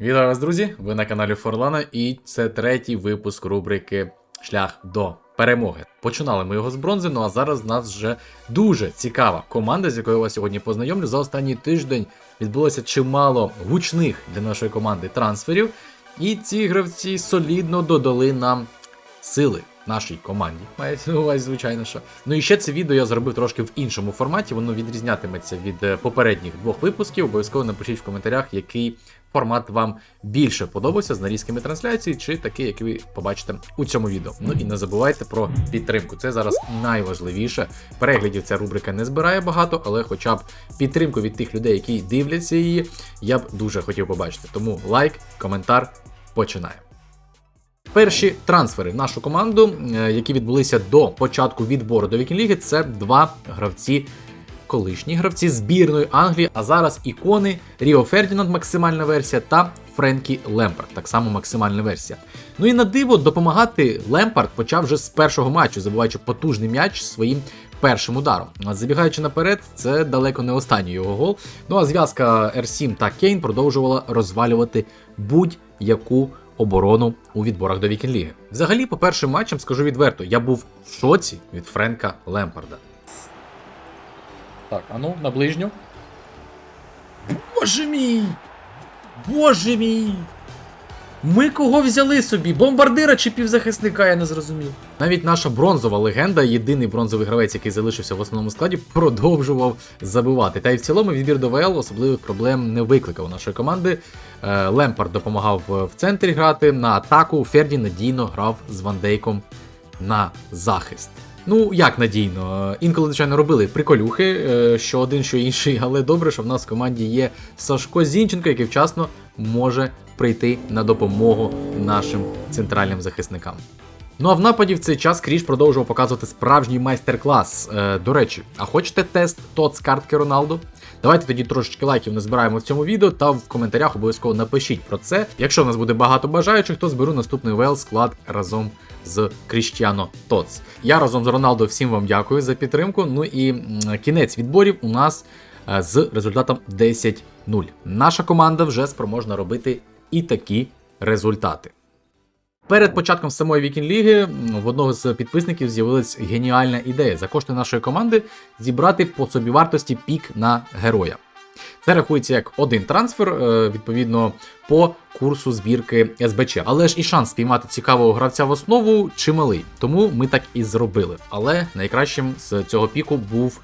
Вітаю вас, друзі! Ви на каналі Форлана, і це третій випуск рубрики Шлях до перемоги. Починали ми його з бронзи, ну а зараз в нас вже дуже цікава команда, з якою я вас сьогодні познайомлю. За останній тиждень відбулося чимало гучних для нашої команди трансферів, і ці гравці солідно додали нам сили. Нашій команді мається на увазі, звичайно, що. Ну і ще це відео я зробив трошки в іншому форматі. Воно відрізнятиметься від е, попередніх двох випусків. Обов'язково напишіть в коментарях, який формат вам більше подобався з нарізками трансляції, чи такий, який ви побачите у цьому відео. Ну і не забувайте про підтримку. Це зараз найважливіше. Переглядів ця рубрика не збирає багато, але хоча б підтримку від тих людей, які дивляться її, я б дуже хотів побачити. Тому лайк, коментар, починаємо. Перші трансфери в нашу команду, е, які відбулися до початку відбору до Вікінг-ліги, це два гравці, колишні гравці збірної Англії, а зараз ікони Ріо Фердінанд, максимальна версія, та Френкі Лемпард, так само максимальна версія. Ну і на диво допомагати Лемпард почав вже з першого матчу, забуваючи потужний м'яч своїм першим ударом. А забігаючи наперед, це далеко не останній його гол. Ну а зв'язка R7 та Кейн продовжувала розвалювати будь-яку оборону у відборах до Вікінг-ліги. Взагалі, по першим матчам скажу відверто, я був в шоці від Френка Лемпарда. Так, а ну, на ближню. Боже мій! Боже мій! Ми кого взяли собі? Бомбардира чи півзахисника, я не зрозумів. Навіть наша бронзова легенда, єдиний бронзовий гравець, який залишився в основному складі, продовжував забивати. Та й в цілому відбір до ВЛ особливих проблем не викликав нашої команди. Е, Лемпард допомагав в центрі грати на атаку. Ферді надійно грав з Вандейком на захист. Ну, як надійно. Е, Інколи, звичайно, робили приколюхи, е, що один, що інший, але добре, що в нас в команді є Сашко Зінченко, який вчасно може прийти на допомогу нашим центральним захисникам. Ну а в нападі в цей час Кріш продовжував показувати справжній майстер-клас. Е, до речі, а хочете тест ТОЦ з картки Роналду? Давайте тоді трошечки лайків не збираємо в цьому відео та в коментарях обов'язково напишіть про це. Якщо в нас буде багато бажаючих, то зберу наступний ВЛ склад разом з Кріштіано Тоц. Я разом з Роналдо всім вам дякую за підтримку. Ну і кінець відборів у нас е, з результатом 10-0. Наша команда вже спроможна робити і такі результати. Перед початком самої Вікінг-ліги в одного з підписників з'явилась геніальна ідея за кошти нашої команди зібрати по собівартості пік на героя. Це рахується як один трансфер, е, відповідно, по курсу збірки СБЧ. Але ж і шанс спіймати цікавого гравця в основу чималий. Тому ми так і зробили. Але найкращим з цього піку був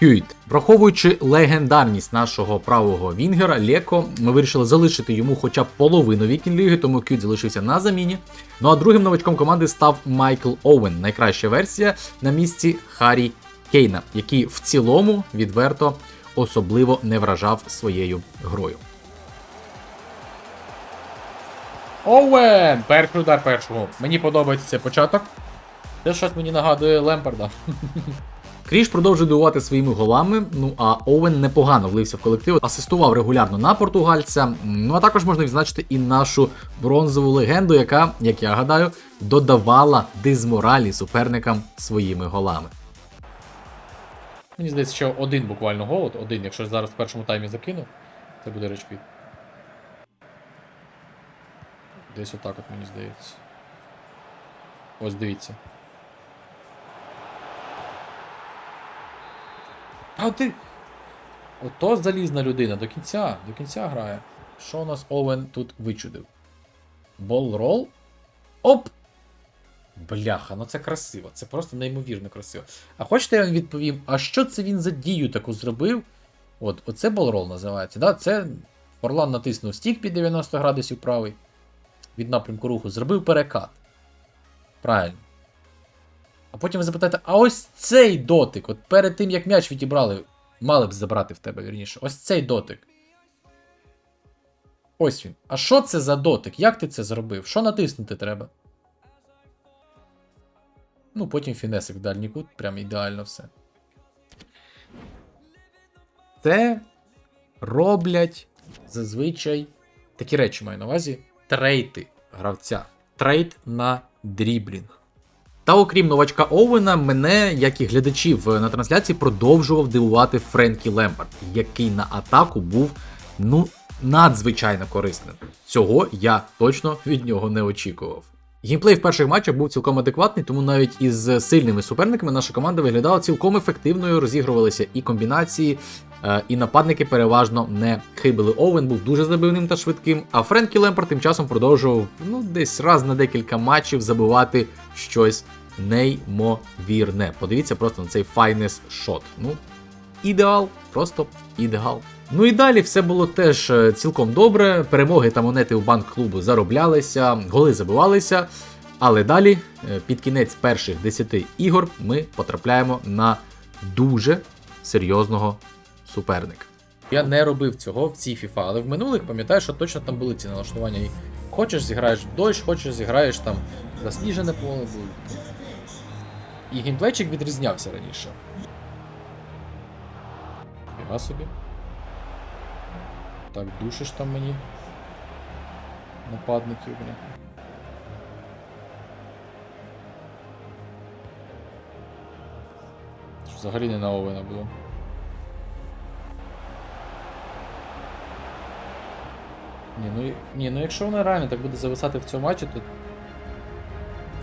Кюйт. Враховуючи легендарність нашого правого Вінгера Леко, ми вирішили залишити йому хоча б половину вікінг-ліги, тому Кюйт залишився на заміні. Ну а другим новачком команди став Майкл Оуен, найкраща версія на місці Харі Кейна, який в цілому відверто особливо не вражав своєю грою. Оуен! Перший удар першого. Мені подобається цей початок. Це щось мені нагадує Лемпарда. Кріш продовжує дивувати своїми голами. Ну а Оуен непогано влився в колектив, асистував регулярно на португальця. Ну а також можна відзначити і нашу бронзову легенду, яка, як я гадаю, додавала дизморалі суперникам своїми голами. Мені здається, що один буквально гол, один, якщо зараз в першому таймі закину, це буде речквіт. Десь отак от мені здається. Ось дивіться. А ти. Ото залізна людина до кінця, до кінця грає. Що у нас Овен тут вичудив? Болрол? Оп! Бляха, ну це красиво, це просто неймовірно красиво. А хочете я вам відповім, а що це він за дію таку зробив? От, оце болрол називається. Да? Це Орлан натиснув стік під 90 градусів правий від напрямку руху, зробив перекат. Правильно. А потім ви запитаєте, а ось цей дотик, от перед тим, як м'яч відібрали, мали б забрати в тебе, вірніше. Ось цей дотик. Ось він. А що це за дотик? Як ти це зробив? Що натиснути треба? Ну, потім фінесик в дальній кут, прям ідеально все. Це роблять зазвичай такі речі маю на увазі. Трейти гравця. Трейд на дріблінг. Та окрім новачка Оуена, мене, як і глядачів на трансляції, продовжував дивувати Френкі Лемпард, який на атаку був ну надзвичайно корисним. Цього я точно від нього не очікував. Геймплей в перших матчах був цілком адекватний, тому навіть із сильними суперниками наша команда виглядала цілком ефективною, розігрувалися і комбінації, е, і нападники переважно не хибили. Овен був дуже забивним та швидким, а Френкі Лемпард тим часом продовжував ну, десь раз на декілька матчів забивати щось неймовірне. Подивіться просто на цей файнес шот. Ну, ідеал, просто ідеал. Ну і далі все було теж е, цілком добре. Перемоги та монети у банк клубу зароблялися, голи забивалися. Але далі, е, під кінець перших 10 ігор, ми потрапляємо на дуже серйозного суперника. Я не робив цього в цій FIFA, але в минулих пам'ятаю, що точно там були ці налаштування. І хочеш зіграєш в дощ, хочеш зіграєш там засніжене поле. І геймплейчик відрізнявся раніше. Фіга собі. Так, душиш там мені. Нападників, бля. Взагалі не на Овена було. Ні, ну, ні, ну якщо вона реально так буде зависати в цьому матчі, то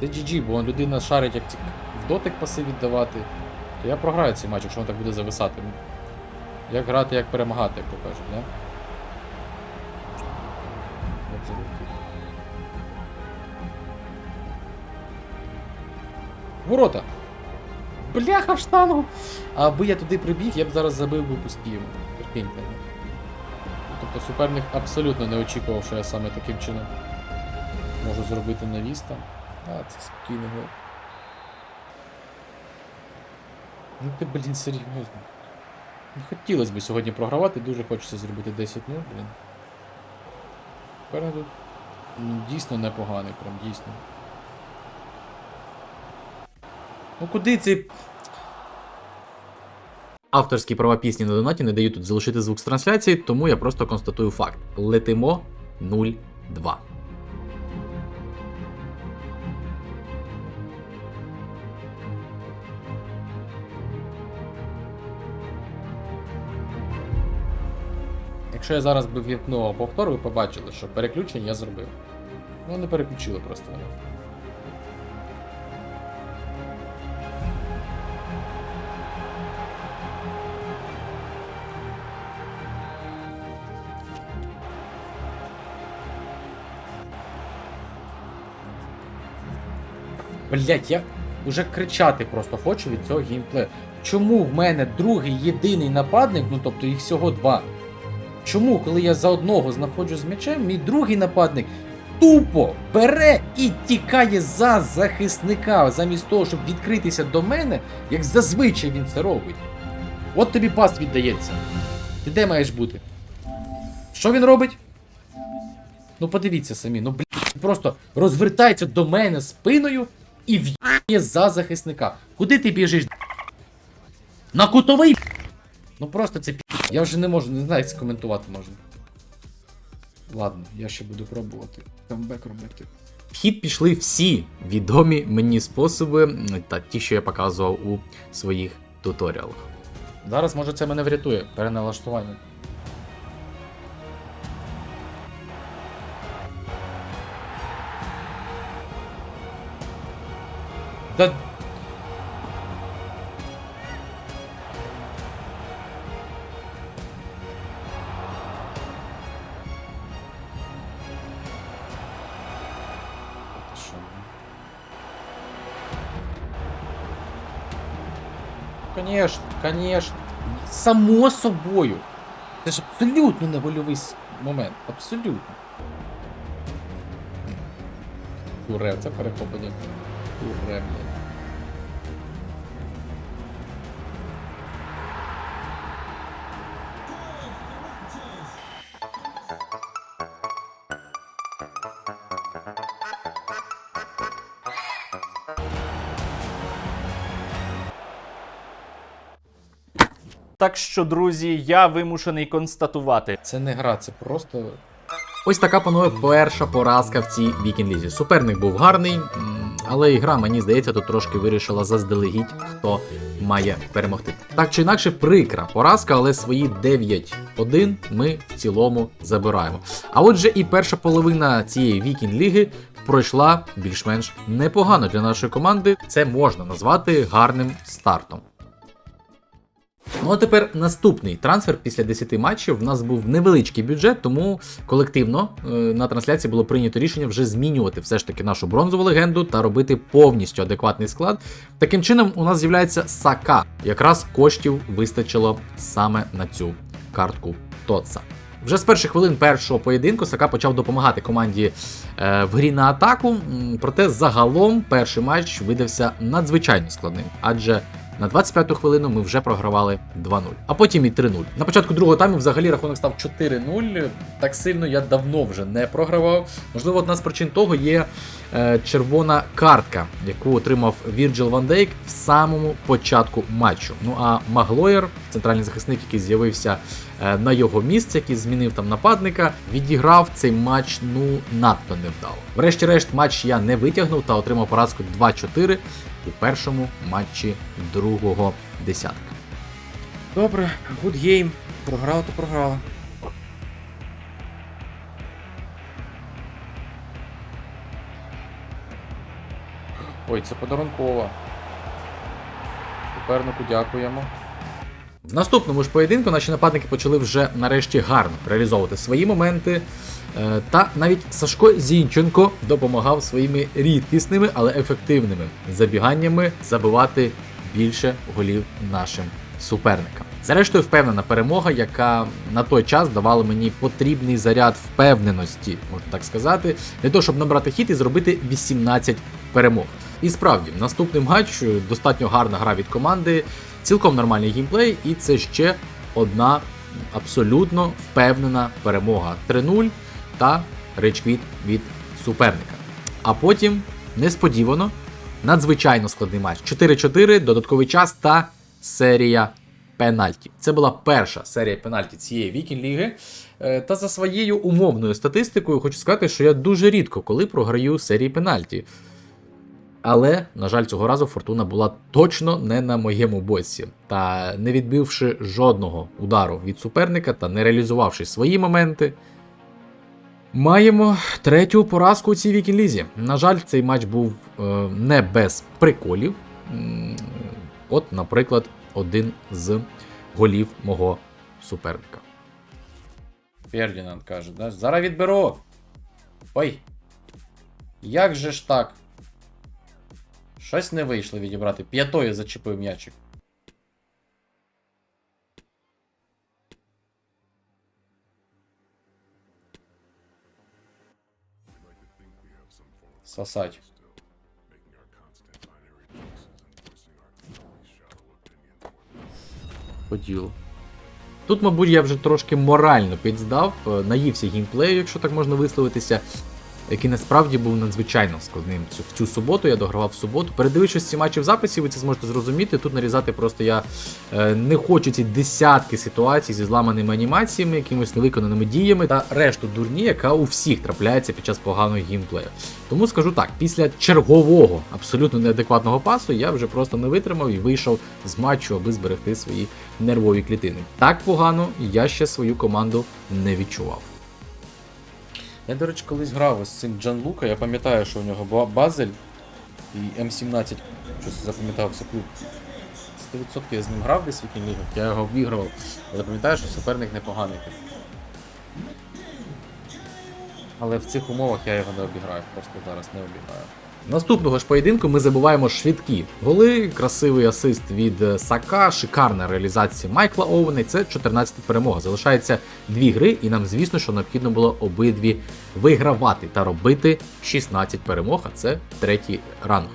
це GG, бо людина шарить як в дотик паси віддавати, то я програю цей матч, якщо він так буде зависати. Ну, Як грати, як перемагати, як то кажуть, да? Ворота! Бляха в штангу! Аби я туди прибіг, я б зараз забив би пустів. Прикиньте. Ну. Тобто суперник абсолютно не очікував, що я саме таким чином можу зробити навіс там. А, це спокійний гол. Ну ти, блін, серйозно. Не хотілося б сьогодні програвати, дуже хочеться зробити 10-0, блін. Тут ну, дійсно непоганий, прям дійсно. Ну куди цей. Авторські права пісні на донаті не дають тут залишити звук з трансляції, тому я просто констатую факт. Летимо 0-2. Якщо я зараз би в'єпнув повтор, ви побачили, що переключення я зробив. Ну, не переключили просто Блять, я вже кричати просто хочу від цього геймплею. Чому в мене другий єдиний нападник, ну тобто їх всього два. Чому, коли я за одного знаходжу з м'ячем, мій другий нападник тупо бере і тікає за захисника, замість того, щоб відкритися до мене, як зазвичай він це робить. От тобі пас віддається. Ти де маєш бути? Що він робить? Ну подивіться самі, ну блін, просто розвертається до мене спиною і в'є за захисника. Куди ти біжиш? На кутовий. Ну просто це пі. Я вже не можу, не знаю, як це коментувати можна. Ладно, я ще буду пробувати. Камбек робити. В хід пішли всі відомі мені способи, та ті, що я показував у своїх туторіалах. Зараз, може, це мене врятує. Переналаштування. Да... Конечно, конечно. Само собою. Це ж абсолютно не вольовий момент. Абсолютно. Туре, це перехоплення. Туре, блядь. Так що, друзі, я вимушений констатувати. Це не гра, це просто. Ось така панує перша поразка в цій вікінг-лізі. Суперник був гарний, Але ігра, мені здається, тут трошки вирішила заздалегідь, хто має перемогти. Так чи інакше, прикра поразка, але свої 9-1 ми в цілому забираємо. А отже, і перша половина цієї вікінг ліги пройшла більш-менш непогано для нашої команди. Це можна назвати гарним стартом. Ну а тепер наступний трансфер після 10 матчів. В нас був невеличкий бюджет, тому колективно е, на трансляції було прийнято рішення вже змінювати все ж таки нашу бронзову легенду та робити повністю адекватний склад. Таким чином, у нас з'являється Сака. Якраз коштів вистачило саме на цю картку Тотса. Вже з перших хвилин першого поєдинку Сака почав допомагати команді е, в грі на атаку. Проте загалом перший матч видався надзвичайно складним, адже на 25-ту хвилину ми вже програвали 2-0, а потім і 3-0. На початку другого тайму взагалі рахунок став 4-0. Так сильно я давно вже не програвав. Можливо, одна з причин того є е, червона картка, яку отримав Вірджил Ван Дейк в самому початку матчу. Ну а Маглоєр, центральний захисник, який з'явився е, на його місце, який змінив там нападника, відіграв цей матч ну надто невдало. Врешті-решт, матч я не витягнув та отримав поразку 2-4 у першому матчі другого десятка. Добре, good game. Програла, то програла. Ой, це подарункова. Супернику дякуємо. В наступному ж поєдинку наші нападники почали вже нарешті гарно реалізовувати свої моменти. Е, Та навіть Сашко Зінченко допомагав своїми рідкісними, але ефективними забіганнями забивати більше голів нашим суперникам. Зрештою, впевнена перемога, яка на той час давала мені потрібний заряд впевненості, можна так сказати, для того, щоб набрати хід і зробити 18 перемог. І справді, наступний матч е, достатньо гарна гра від команди, цілком нормальний геймплей, і це ще одна абсолютно впевнена перемога 3-0 та речквіт від суперника. А потім несподівано надзвичайно складний матч. 4-4, додатковий час та серія пенальті. Це була перша серія пенальті цієї вікінг-ліги. Е, Та за своєю умовною статистикою хочу сказати, що я дуже рідко коли програю серії пенальті. Але, на жаль, цього разу фортуна була точно не на моєму боці. Та не відбивши жодного удару від суперника та не реалізувавши свої моменти, маємо третю поразку у цій вікінг-лізі. На жаль, цей матч був е, не без приколів. От, наприклад, один з голів мого суперника. Фердінанд каже, да? зараз відберу. Ой. Як же ж так? Щось не вийшло відібрати. П'ятою зачепив м'ячик. Сосать. По ділу. Тут, мабуть, я вже трошки морально підздав, е, наївся геймплею, якщо так можна висловитися, який насправді був надзвичайно складним. Цю, цю суботу я догравав в суботу. Передивившись ці матчі в записі, ви це зможете зрозуміти. Тут нарізати просто я е, не хочу ці десятки ситуацій зі зламаними анімаціями, якимись невиконаними діями та решту дурні, яка у всіх трапляється під час поганого геймплею. Тому скажу так, після чергового абсолютно неадекватного пасу я вже просто не витримав і вийшов з матчу, аби зберегти свої нервові клітини. Так погано я ще свою команду не відчував. Я, до речі, колись грав із цим Джан Лука, я пам'ятаю, що у нього Базель і М17. Щось запам'ятався клуб. 100% я з ним грав десь в лігах, я його обігрував. Але пам'ятаю, що суперник непоганий. Але в цих умовах я його не обіграю, просто зараз не обіграю. Наступного ж поєдинку ми забуваємо швидкі голи, красивий асист від е, Сака, шикарна реалізація Майкла Оуена. Це 14 перемога. Залишається дві гри, і нам, звісно, що необхідно було обидві вигравати та робити 16 перемог, а це третій ранг.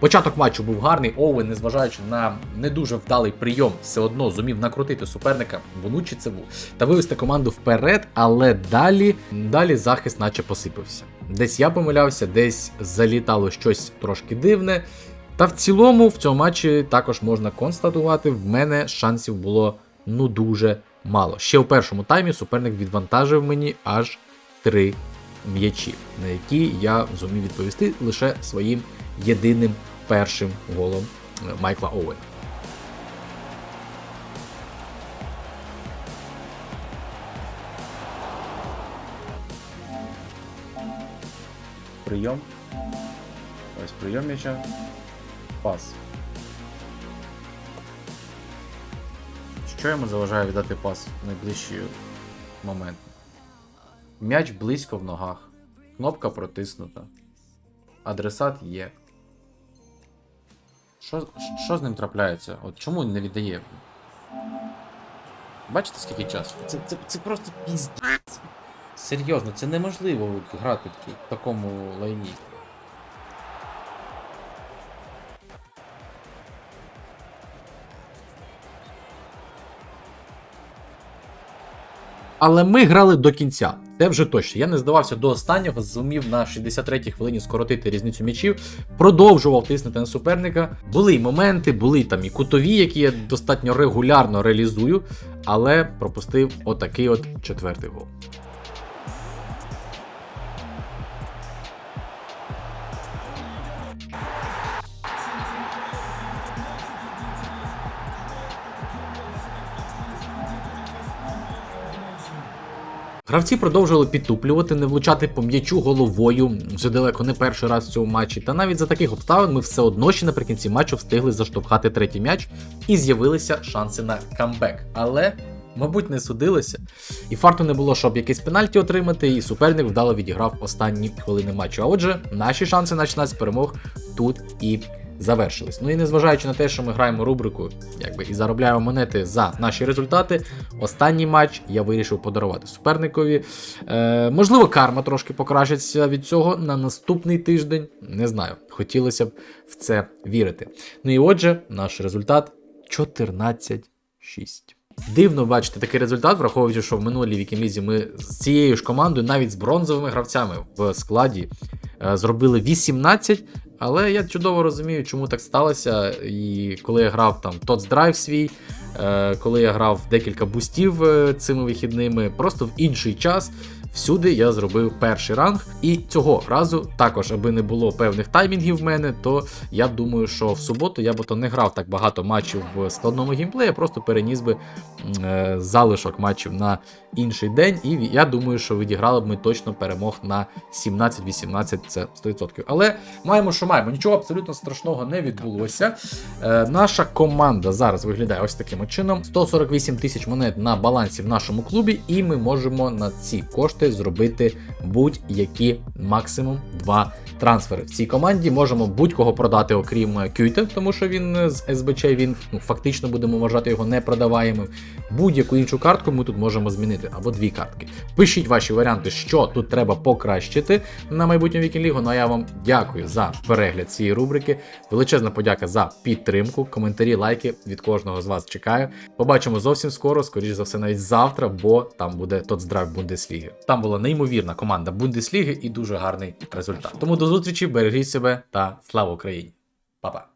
Початок матчу був гарний. Оуен, незважаючи на не дуже вдалий прийом, все одно зумів накрутити суперника Бонучі Цеву та вивести команду вперед, але далі, далі захист наче посипався. Десь я помилявся, десь залітало щось трошки дивне. Та в цілому в цьому матчі також можна констатувати, в мене шансів було ну дуже мало. Ще у першому таймі суперник відвантажив мені аж 3 м'ячів, на які я зумів відповісти лише своїм єдиним першим голом е, Майкла Оуена. Прийом. Ось прийом м'яча. Пас. Що йому заважає віддати пас в найближчий момент? М'яч близько в ногах. Кнопка протиснута. Адресат є. Що, що з ним трапляється? От чому він не віддає? Бачите, скільки часу? Це, це, це просто піздець. Серйозно, це неможливо грати в такому лайні. Але ми грали до кінця. Це вже точно. Я не здавався до останнього, зумів на 63-й хвилині скоротити різницю м'ячів, продовжував тиснути на суперника. Були й моменти, були там і кутові, які я достатньо регулярно реалізую, але пропустив отакий от четвертий гол. Гравці продовжували підтуплювати, не влучати по м'ячу головою вже далеко не перший раз в цьому матчі. Та навіть за таких обставин ми все одно ще наприкінці матчу встигли заштовхати третій м'яч і з'явилися шанси на камбек. Але, мабуть, не судилося. І фарту не було, щоб якийсь пенальті отримати, і суперник вдало відіграв останні хвилини матчу. А отже, наші шанси на 16 перемог тут і завершились. Ну і незважаючи на те, що ми граємо рубрику, якби і заробляємо монети за наші результати. Останній матч я вирішив подарувати суперникові. Е, можливо, карма трошки покращиться від цього на наступний тиждень. Не знаю, хотілося б в це вірити. Ну і отже, наш результат 14-6. Дивно бачити такий результат, враховуючи, що в минулій вікімлізі ми з цією ж командою, навіть з бронзовими гравцями в складі, е, зробили 18. Але я чудово розумію, чому так сталося. І коли я грав там TOTS Drive свій, коли я грав декілька бустів е, цими вихідними, просто в інший час. Всюди я зробив перший ранг, і цього разу також, аби не було певних таймінгів в мене, то я думаю, що в суботу я би то не грав так багато матчів в складному геймплеї, просто переніс би е, залишок матчів на інший день. І я думаю, що відіграли б ми точно перемог на 17-18, це 100%. Але маємо, що маємо. Нічого абсолютно страшного не відбулося. Е, наша команда зараз виглядає ось таким от чином: 148 тисяч монет на балансі в нашому клубі, і ми можемо на ці кошти зробити будь-які максимум два трансфери. В цій команді можемо будь-кого продати, окрім е, Кюйте, тому що він е, з СБЧ він ну, фактично будемо вважати його непродаваємим. Будь-яку іншу картку ми тут можемо змінити або дві картки. Пишіть ваші варіанти, що тут треба покращити на майбутню Вікінг-лігу. Ну а я вам дякую за перегляд цієї рубрики. Величезна подяка за підтримку, коментарі, лайки від кожного з вас чекаю. Побачимо зовсім скоро, скоріш за все, навіть завтра, бо там буде Тотсдрайв Бундесліги. Там була неймовірна команда Бундесліги і дуже гарний результат. Тому до зустрічі, бережіть себе та слава Україні! Па-па!